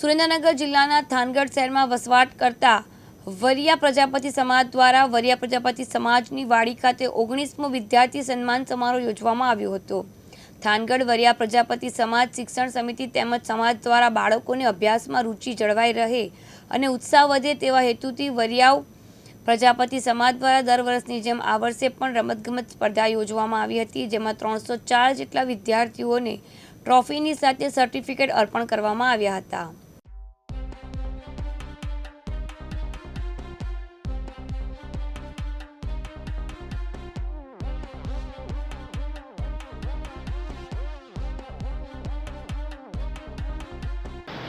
સુરેન્દ્રનગર જિલ્લાના થાનગઢ શહેરમાં વસવાટ કરતા વરિયા પ્રજાપતિ સમાજ દ્વારા વરિયા પ્રજાપતિ સમાજની વાડી ખાતે ઓગણીસમો વિદ્યાર્થી સન્માન સમારોહ યોજવામાં આવ્યો હતો. થાનગઢ વરિયા પ્રજાપતિ સમાજ શિક્ષણ સમિતિ તેમજ સમાજ દ્વારા બાળકોને અભ્યાસમાં રુચિ જળવાઈ રહે અને ઉત્સાહ વધે તેવા હેતુથી વરિયાવ પ્રજાપતિ સમાજ દ્વારા દર વર્ષની જેમ આ વર્ષે પણ રમતગમત સ્પર્ધા યોજવામાં આવી હતી, જેમાં ત્રણસો ચાર જેટલા વિદ્યાર્થીઓને ટ્રોફીની સાથે સર્ટિફિકેટ અર્પણ કરવામાં આવ્યા હતા.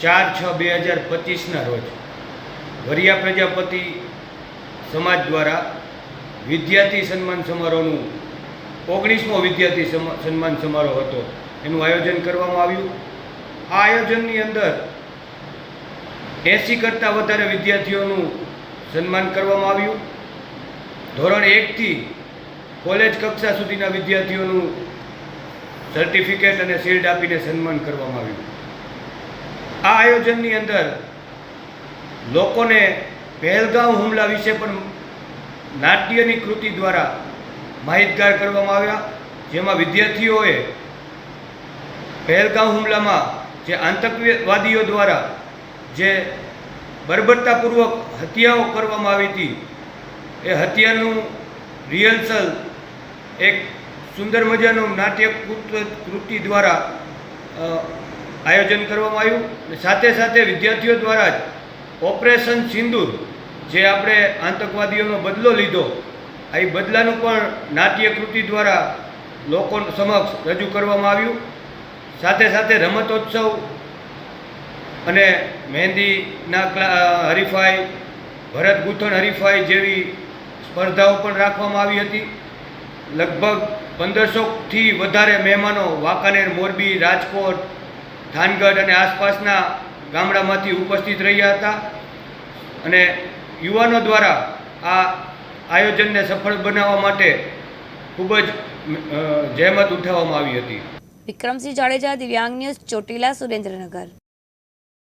ચાર છ બે હજાર પચીસના રોજ વરિયા પ્રજાપતિ સમાજ દ્વારા વિદ્યાર્થી સન્માન સમારોહનું ઓગણીસમો વિદ્યાર્થી સન્માન સમારોહ હતો. એનું આયોજન કરવામાં આવ્યું. આ આયોજનની અંદર એંસી કરતાં વધારે વિદ્યાર્થીઓનું સન્માન કરવામાં આવ્યું. ધોરણ એકથી કોલેજ કક્ષા સુધીના વિદ્યાર્થીઓનું સર્ટિફિકેટ અને શિલ્ડ આપીને સન્માન કરવામાં આવ્યું. આ આયોજનની અંદર લોકોને પહેલગાંવ હુમલા વિશે પણ નાટ્યની કૃતિ દ્વારા માહિતગાર કરવામાં આવ્યા. જેમાં વિદ્યાર્થીઓએ પહેલગાંવ હુમલામાં જે આતંકવાદીઓ દ્વારા જે બર્બરતાપૂર્વક હત્યાઓ કરવામાં આવી હતી, એ હત્યાનું રિહર્સલ એક સુંદર મજાનું નાટ્ય કૃત- દ્વારા આયોજન કરવામાં આવ્યું અને સાથે સાથે વિદ્યાર્થીઓ દ્વારા જ ઓપરેશન સિંદૂર જે આપણે આતંકવાદીઓનો બદલો લીધો, આ બદલાનું પણ નાટ્ય કૃતિ દ્વારા લોકો સમક્ષ રજૂ કરવામાં આવ્યું. સાથે સાથે રમતોત્સવ અને મહેંદીના હરીફાઈ, ભરત ગૂંથણ હરીફાઈ જેવી સ્પર્ધાઓ પણ રાખવામાં આવી હતી. લગભગ પંદરસોથી વધારે મહેમાનો વાંકાનેર મોરબી, રાજકોટ થાનગઢ અને આસપાસના ગામડામાંથી ઉપસ્થિત રહ્યા હતા અને યુવાનો દ્વારા આ આયોજનને સફળ બનાવવા માટે ખૂબ જ જહેમત ઉઠાવવામાં આવી હતી. વિક્રમસિંહ જાડેજા, દિવ્યાંગ ન્યૂઝ, ચોટીલા, સુરેન્દ્રનગર.